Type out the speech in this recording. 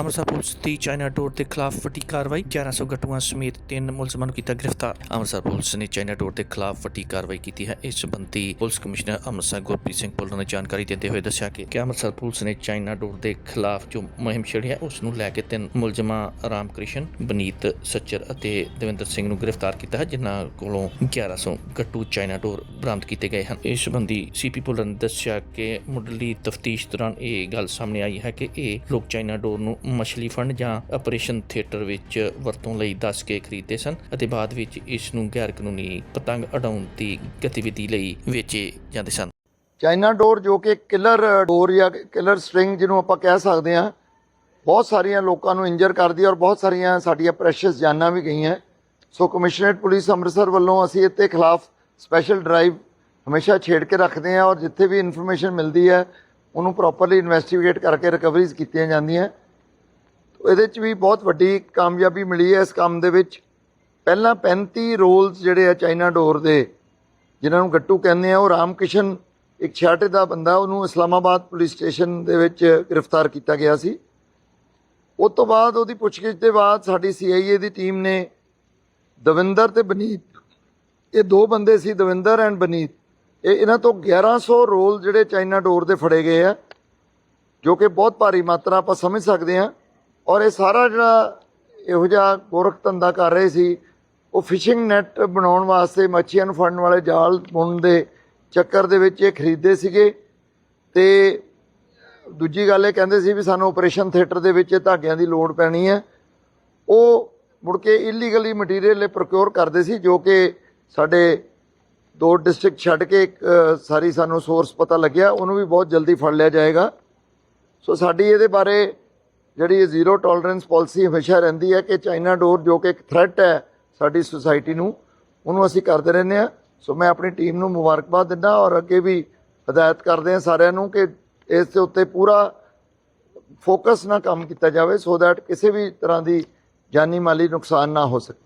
Amritsar police ਦੀ China ਡੋਰ ਦੇ ਖਿਲਾਫ ਵੱਡੀ ਕਾਰਵਾਈ 1100 ਗੱਟੂਆਂ ਸਮੇਤ ਤਿੰਨ ਮੁਲਜ਼ਮਾਂ ਨੂੰ ਕੀਤਾ ਗ੍ਰਿਫਤਾਰ। ਅੰਮ੍ਰਿਤਸਰ ਪੁਲਿਸ ਨੇ ਚਾਈਨਾ ਡੋਰ ਦੇ ਖਿਲਾਫ ਵੱਡੀ ਕਾਰਵਾਈ ਕੀਤੀ ਹੈ। ਇਸ ਸੰਬੰਧੀ ਪੁਲਿਸ ਕਮਿਸ਼ਨਰ ਅੰਮ੍ਰਿਤਸਰ ਗੁਰਪ੍ਰੀਤ ਸਿੰਘ ਪੁੱਲਰ ਨੇ ਜਾਣਕਾਰੀ ਦਿੰਦੇ ਹੋਏ ਦੱਸਿਆ ਕਿ ਅੰਮ੍ਰਿਤਸਰ ਪੁਲਿਸ ਨੇ ਚਾਈਨਾ ਡੋਰ ਦੇ ਖਿਲਾਫ ਜੋ ਮੁਹਿੰਮ ਛੇੜੀ ਹੈ, ਉਸ ਨੂੰ ਲੈ ਕੇ ਤਿੰਨ ਮੁਲਜ਼ਮਾਂ ਰਾਮ ਕ੍ਰਿਸ਼ਨ ਬਨੀਤ, ਸੱਚਰ ਅਤੇ ਦਵਿੰਦਰ ਸਿੰਘ ਨੂੰ ਗ੍ਰਿਫਤਾਰ ਕੀਤਾ ਹੈ, ਜਿਨ੍ਹਾਂ ਕੋਲੋਂ 1100 ਗੱਟੂ ਚਾਈਨਾ ਡੋਰ ਬਰਾਮਦ ਕੀਤੇ ਗਏ ਹਨ। ਇਸ ਸੰਬੰਧੀ ਸੀਪੀ ਪੁੱਲਰ ਨੇ ਦੱਸਿਆ ਕਿ ਮੁੱਢਲੀ ਤਫਤੀਸ਼ ਦੌਰਾਨ ਇਹ ਗੱਲ ਸਾਹਮਣੇ ਆਈ ਹੈ ਕਿ ਇਹ ਲੋਕ ਚਾਈਨਾ ਡੋਰ ਨੂੰ ਮਛਲੀ ਫੰਡ ਜਾਂ ਆਪਰੇਸ਼ਨ ਥੀਏਟਰ ਵਿੱਚ ਵਰਤੋਂ ਲਈ ਦੱਸ ਕੇ ਖਰੀਦਦੇ ਸਨ ਅਤੇ ਬਾਅਦ ਵਿੱਚ ਇਸ ਨੂੰ ਗੈਰ ਕਾਨੂੰਨੀ ਪਤੰਗ ਉਡਾਉਣ ਦੀ ਗਤੀਵਿਧੀ ਲਈ ਵੇਚੇ ਜਾਂਦੇ ਸਨ। ਚਾਈਨਾ ਡੋਰ ਜੋ ਕਿ ਕਿਲਰ ਡੋਰ ਜਾਂ ਕਿਲਰ ਸਟ੍ਰਿੰਗ ਜਿਹਨੂੰ ਆਪਾਂ ਕਹਿ ਸਕਦੇ ਹਾਂ, ਬਹੁਤ ਸਾਰੀਆਂ ਲੋਕਾਂ ਨੂੰ ਇੰਜਰ ਕਰਦੀ ਹੈ ਔਰ ਬਹੁਤ ਸਾਰੀਆਂ ਸਾਡੀਆਂ ਪ੍ਰੈਸ਼ੀਅਸ ਜਾਨਾਂ ਵੀ ਗਈਆਂ। ਸੋ ਕਮਿਸ਼ਨਰੇਟ ਪੁਲਿਸ ਅੰਮ੍ਰਿਤਸਰ ਵੱਲੋਂ ਅਸੀਂ ਇੱਥੇ ਖਿਲਾਫ ਸਪੈਸ਼ਲ ਡਰਾਈਵ ਹਮੇਸ਼ਾ ਛੇੜ ਕੇ ਰੱਖਦੇ ਹਾਂ ਔਰ ਜਿੱਥੇ ਵੀ ਇਨਫੋਰਮੇਸ਼ਨ ਮਿਲਦੀ ਹੈ, ਉਹਨੂੰ ਪ੍ਰੋਪਰਲੀ ਇਨਵੈਸਟੀਗੇਟ ਕਰਕੇ ਰਿਕਵਰੀਜ਼ ਕੀਤੀਆਂ ਜਾਂਦੀਆਂ। ਇਹਦੇ 'ਚ ਵੀ ਬਹੁਤ ਵੱਡੀ ਕਾਮਯਾਬੀ ਮਿਲੀ ਹੈ ਇਸ ਕੰਮ ਦੇ ਵਿੱਚ। ਪਹਿਲਾਂ 35 ਰੋਲਸ ਜਿਹੜੇ ਆ ਚਾਈਨਾ ਡੋਰ ਦੇ, ਜਿਨ੍ਹਾਂ ਨੂੰ ਗੱਟੂ ਕਹਿੰਦੇ ਆ, ਉਹ ਰਾਮ ਕਿਸ਼ਨ ਇੱਕ ਛਾਟੇ ਦਾ ਬੰਦਾ, ਉਹਨੂੰ ਇਸਲਾਮਾਬਾਦ ਪੁਲਿਸ ਸਟੇਸ਼ਨ ਦੇ ਵਿੱਚ ਗ੍ਰਿਫਤਾਰ ਕੀਤਾ ਗਿਆ ਸੀ। ਉਸ ਤੋਂ ਬਾਅਦ ਉਹਦੀ ਪੁੱਛਗਿੱਛ ਦੇ ਬਾਅਦ ਸਾਡੀ ਸੀਆਈਏ ਦੀ ਟੀਮ ਨੇ ਦਵਿੰਦਰ ਤੇ ਬਨੀਤ, ਇਹ ਦੋ ਬੰਦੇ ਸੀ, ਦਵਿੰਦਰ ਐਂਡ ਬਨੀਤ। ਇਹ ਇਹਨਾਂ ਤੋਂ 1100 ਰੋਲ ਜਿਹੜੇ ਚਾਈਨਾ ਡੋਰ ਦੇ ਫੜੇ ਗਏ ਆ, ਜੋ ਕਿ ਬਹੁਤ ਭਾਰੀ ਮਾਤਰਾ ਆਪਾਂ ਸਮਝ ਸਕਦੇ ਹਾਂ। ਔਰ ਇਹ ਸਾਰਾ ਜਿਹੜਾ ਇਹੋ ਜਿਹਾ ਗੋਰਖ ਧੰਦਾ ਕਰ ਰਹੇ ਸੀ, ਉਹ ਫਿਸ਼ਿੰਗ ਨੈਟ ਬਣਾਉਣ ਵਾਸਤੇ ਮੱਛੀਆਂ ਨੂੰ ਫੜਨ ਵਾਲੇ ਜਾਲ ਬੁਣਨ ਦੇ ਚੱਕਰ ਦੇ ਵਿੱਚ ਇਹ ਖਰੀਦਦੇ ਸੀਗੇ। ਤੇ ਦੂਜੀ ਗੱਲ ਇਹ ਕਹਿੰਦੇ ਸੀ ਵੀ ਸਾਨੂੰ ਆਪਰੇਸ਼ਨ ਥੀਏਟਰ ਦੇ ਵਿੱਚ ਇਹ ਧਾਗਿਆਂ ਦੀ ਲੋੜ ਪੈਣੀ ਹੈ। ਉਹ ਮੁੜ ਕੇ ਇਲੀਗਲੀ ਮਟੀਰੀਅਲ ਪ੍ਰੋਕਿਉਰ ਕਰਦੇ ਸੀ, ਜੋ ਕਿ ਸਾਡੇ ਦੋ ਡਿਸਟ੍ਰਿਕਟ ਛੱਡ ਕੇ ਇੱਕ ਸਾਰੀ ਸਾਨੂੰ ਸੋਰਸ ਪਤਾ ਲੱਗਿਆ, ਉਹਨੂੰ ਵੀ ਬਹੁਤ ਜਲਦੀ ਫੜ ਲਿਆ ਜਾਏਗਾ। ਸੋ ਸਾਡੀ ਇਹਦੇ ਬਾਰੇ ਜਿਹੜੀ ਇਹ ਜ਼ੀਰੋ ਟੋਲਰੈਂਸ ਪਾਲਿਸੀ ਹਮੇਸ਼ਾ ਰਹਿੰਦੀ ਹੈ ਕਿ ਚਾਈਨਾ ਡੋਰ ਜੋ ਕਿ ਇੱਕ ਥ੍ਰੈਟ ਹੈ ਸਾਡੀ ਸੁਸਾਇਟੀ ਨੂੰ, ਉਹਨੂੰ ਅਸੀਂ ਕਰਦੇ ਰਹਿੰਦੇ ਹਾਂ। ਸੋ ਮੈਂ ਆਪਣੀ ਟੀਮ ਨੂੰ ਮੁਬਾਰਕਬਾਦ ਦਿੰਦਾ ਔਰ ਅੱਗੇ ਵੀ ਹਦਾਇਤ ਕਰਦੇ ਹਾਂ ਸਾਰਿਆਂ ਨੂੰ ਕਿ ਇਸ ਦੇ ਉੱਤੇ ਪੂਰਾ ਫੋਕਸ ਨਾਲ ਕੰਮ ਕੀਤਾ ਜਾਵੇ ਸੋ ਦੈਟ ਕਿਸੇ ਵੀ ਤਰ੍ਹਾਂ ਦੀ ਜਾਨੀ ਮਾਲੀ ਨੁਕਸਾਨ ਨਾ ਹੋ ਸਕੇ।